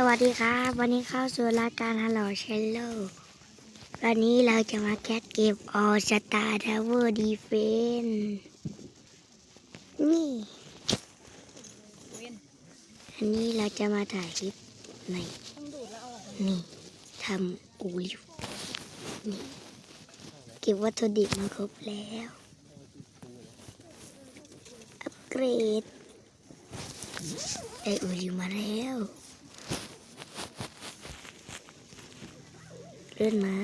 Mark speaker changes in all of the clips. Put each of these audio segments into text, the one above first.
Speaker 1: สวัสดีครับ วันนี้เข้าสู่รายการ Hello Cello วันนี้เราจะมาแคสเกมออสตาร์ทาวเวอร์ดีเฟนนี่ อันนี้เราจะมาถ่ายคลิปในนี่ทำอูลิวนี่เก็บวัตถุดิบมาครบแล้ว อัปเกรดได้อูลิวมาแล้ว เลื่อนมา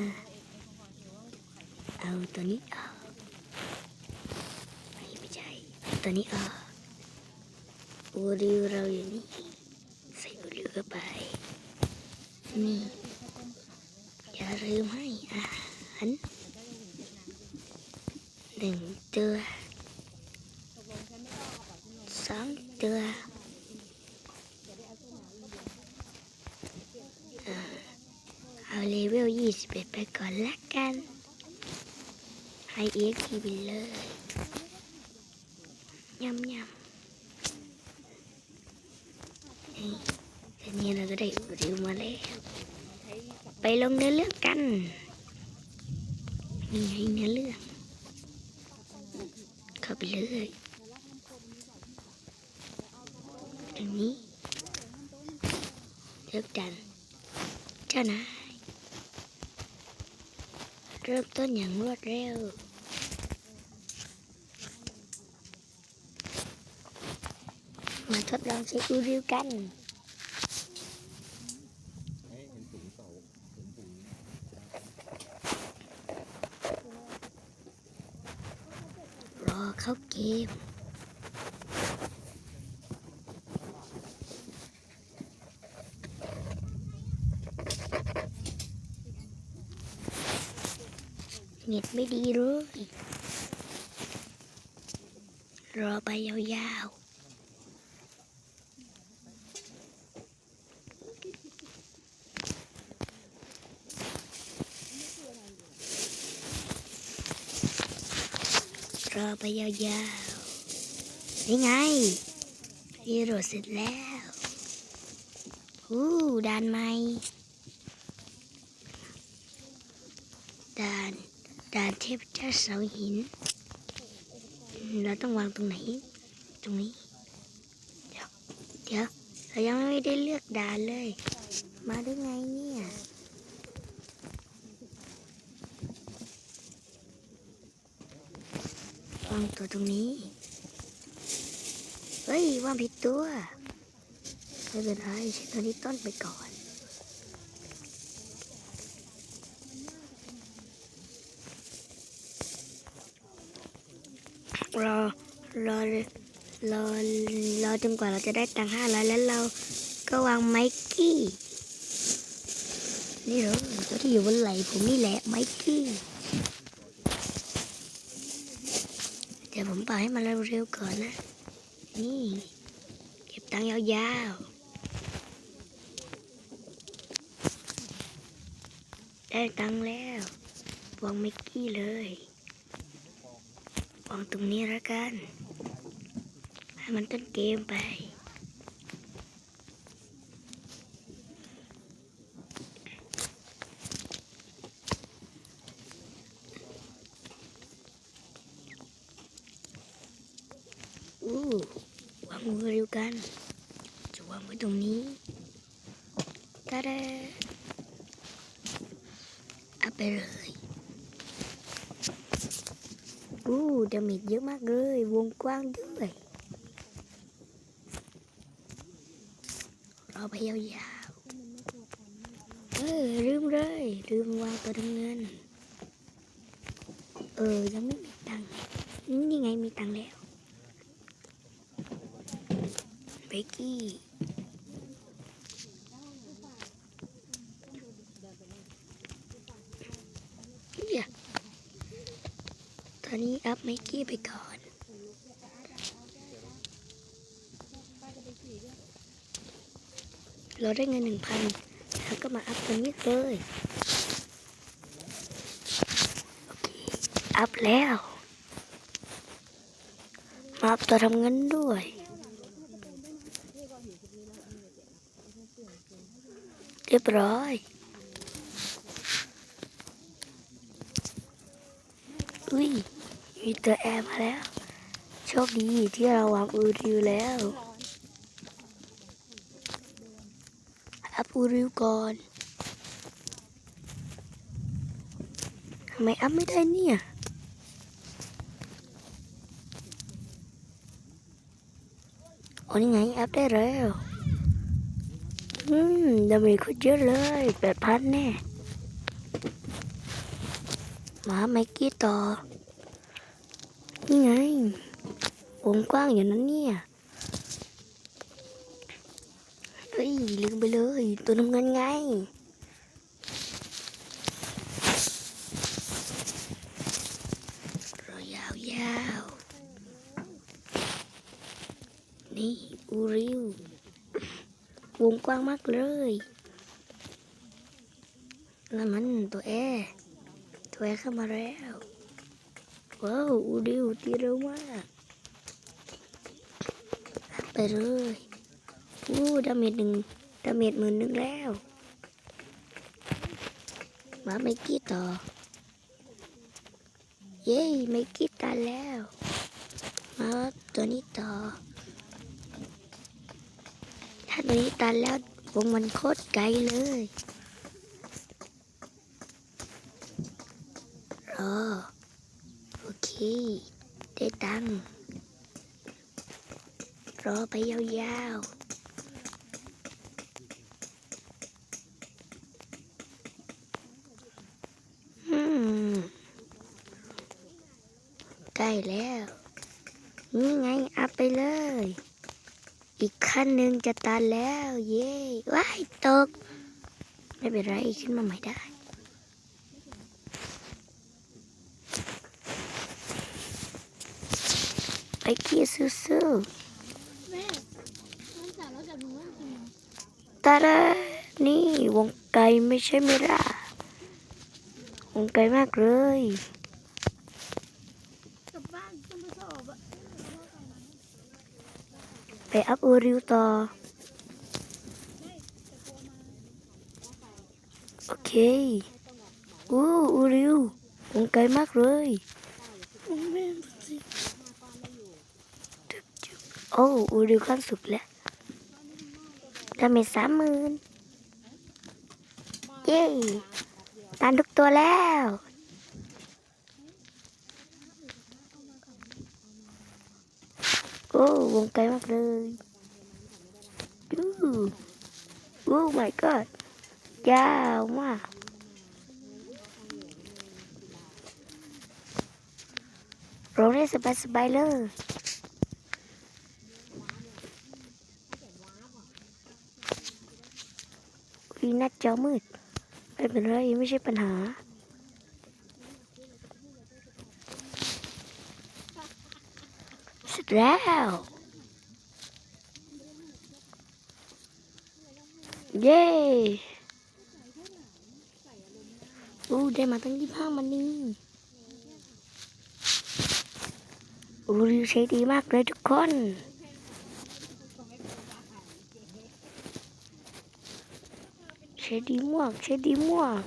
Speaker 1: เอาตัวนี้ออกไม่ไม่ใช่ตัวนี้ออกโอริวเราอยู่นี่ใส่โอริวเข้าไป นี่ อย่าลืมให้อาหารหนึ่งตัวสองตัวอ่า เอาเลเว ล21ไปก่อนละกัน ให้เอ็กซ์ไปเลยยำยำนี่ทีนี้เราก็ได้ริวมาแล้วไปลงเนื้อเรื่องกันนี่ไงเนื้อเรื่องเข้าไปเลยตรงนี้เลือกดันเจ้านาย เริ่มต้นอย่างรวดเร็ว มาทดลองใช้อูริวกันรอเข้าเกม เน็ตไม่ดีเลยรอไปยาวๆรอไปยาวๆนี่ไงฮีโร่เสร็จแล้วอู้ด่านใหม่ด่าน ด่านเทพเจ้าเสาหิน เราต้องวางตรงไหน ตรงนี้ เดี๋ยวเดี๋ยวเรายังไม่ได้เลือกด่านเลย มาได้ไงเนี่ยวางตัวตรงนี้ เฮ้ยวางผิดตัวไม่เป็นไรใช้ตัวนี้ต้นไปก่อน รอรอรอรอจนกว่าเราจะได้ตังค์ห้าร้อยแล้วเราก็วางไมกี้ นี่เหรอตัวที่อยู่บนไหลผมนี่แหละไมกี้เดี๋ยวผมเป่าให้มันเร็วๆก่อนนะ นี่ เก็บตังค์ยาวๆ ได้ตังค์แล้ววางไมกี้เลย วางตรงนี้แล้วกัน ให้มันต้นเกมไปอู้วางมือเดียวกันจะวางไว้ตรงนี้ตาดาเอาไปเลย อู้ดาเมิดเยอะมากเลย วงกว้างด้วยรอไปยาวๆเออลืมเลย ลืมวางตัวน้ำเงิน เออ ยังไม่มีตังค์นี่ไงมีตังค์แล้วเบกกี้เหี้ย ต อนนี้อัพไมคกี้ไปก่อน เราได้เงินหนึ่งพันแล้วก็มาอัพตรงนี้เลย โอเค อัพแล้ว มาอัพตัวทำเงินด้วยอรียบร้อยอุ้ย มีตัวแอร์มาแล้ว โชคดีที่เราวางอูริวแล้วอัพอูริวก่อนทำไมอัพไม่ได้เนี่ยโอ้นี่ไงอัพได้แล้วอืมดาเมจโคตรเยอะเลยแปดพันแน่ มาไมค์กี้ต่อ นี่ไงวงกว้างอย่างนั้นเนี่ยเฮ้ยลืมไปเลย ตัวน้ำเงินไงรอยาวยาวนี่อูริววงกว้างมากเลยนั่นมันตัวแอตัวแอเข้ามาแล้ว ว้าวอูดิวตีเร็วมากไปเลยอู้ดาเมจหนึ่งดาเมจหมื่นหนึ่งแล้วมาไม่กี้ต่อ เย้ไม่กี้ตายแล้ว มาตัวนี้ต่อ ถ้าตัวนี้ตันแล้ววงมันโคตรไกลเลยรอ ได้ตังค์รอไปยาวๆใกล้แล้ว นี่ไง อัพไปเลย อีกขั้นหนึ่งจะตันแล้ว เย้ว้ายตก ไม่เป็นไร ขึ้นมาใหม่ได้ ไปกี้สู้
Speaker 2: แม่มันสาวแล้วจับหนูว่าจริง
Speaker 1: ๆตาดานี่วงไกลไม่ใช่ไหมล่ะวงไกลมากเลย
Speaker 2: กลับบ้านต้องไปสอบอะ
Speaker 1: ไปอัพอูริวต่อ โอเค อู้อูริววงไกลมากเลย
Speaker 2: แม่
Speaker 1: โอ้อูริวขั้นสุดแล้วดาเมจสามหมื่นเย้ตันทุกตัวแล้ว โอ้วงไกลมากเลยอู้โอ้ my god ยาวมากร้องได้สบายๆเลย วีนัดจอมืด ไม่เป็นไรไม่ใช่ปัญหา เสร็จแล้วเย้อู้ได้มาตั้งยี่ห้ามันนี่อู้รีวิวใช้ดีมากเลยทุกคน ช้ดีมากใช้ดีมาก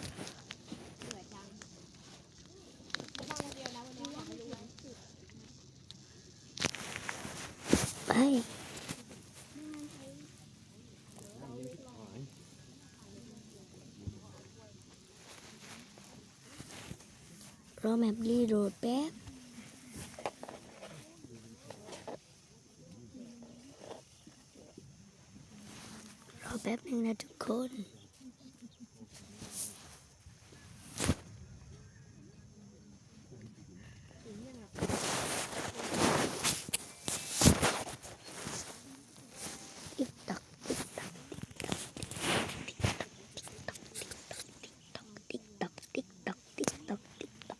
Speaker 1: ไปรอแมปรีโหลดแป๊บรอแป๊บหนึ่งนะทุกคน ติ๊กตอกติ๊กตอกติ๊กตอกติ๊กตอกติ๊กตอกติ๊กตอก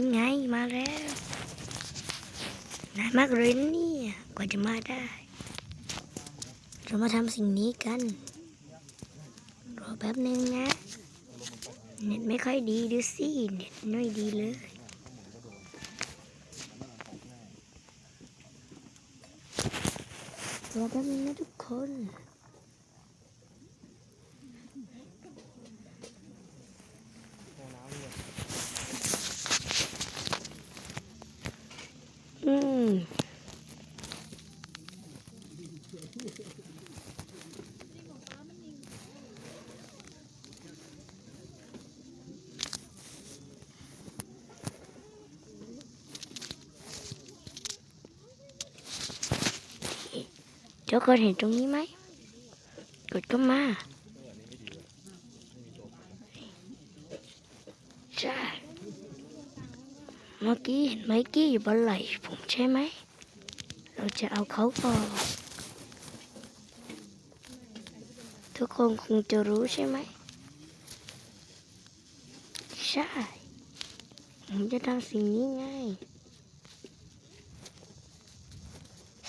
Speaker 1: นี่ไงมาแล้วนานมากเลยนะเนี่ยกว่าจะมาได้ เรามาทำสิ่งนี้กัน รอแป๊บนึงนะ เน็ตไม่ค่อยดีดูสิเน็ตไม่ดีเลยรอแป๊บนึงนะทุกคน อืม ทุก คนเห็นตรงนี้ไหมกดก็มาใช่เมื่อกี้เห็นไมกี้อยู่บนไหลผมใช่ไหม เราจะเอาเขาออกทุกคนคงจะรู้ใช่ไหม ใช่ ผมจะทำสิ่งนี้ไง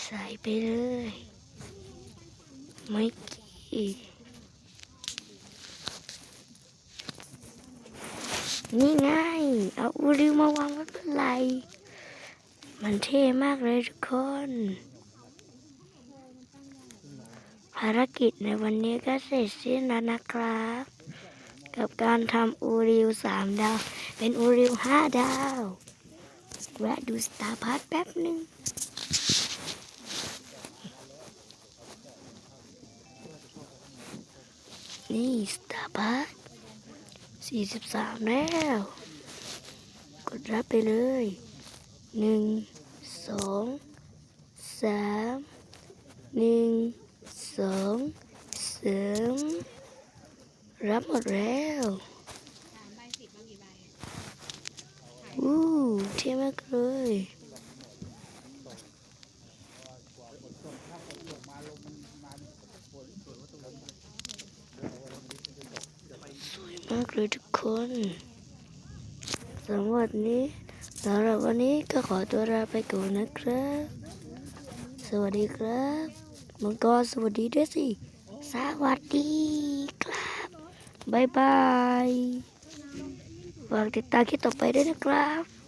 Speaker 1: ใส่ไปเลย ไม่กี้นี่ไง เอาอูริวมาวางไว้บนไหลมันเท่มากเลยทุกคน ภารกิจในวันนี้ก็เสร็จสิ้นแล้วนะครับ กับการทำอูริวสามดาว เป็นอูริวห้าดาว แวะดูสตาร์พาร์ทแป๊บหนึ่ง นี่สตาร์บัคสี่สิบสามแล้ว กดรับไปเลยหนึ่งสองสามหนึ่งสองสามรับหมดแล้วอู้เท่มากเลยสวยมาก เลยทุกคนสำหรับนี้สำหรับวันนี้ก็ขอตัวลาไปก่อนนะครับ สวัสดีครับมังกรสวัสดีด้วยสิสวัสดีครับบายบายฝากติดตามคลิปต่อไปด้วยนะครับ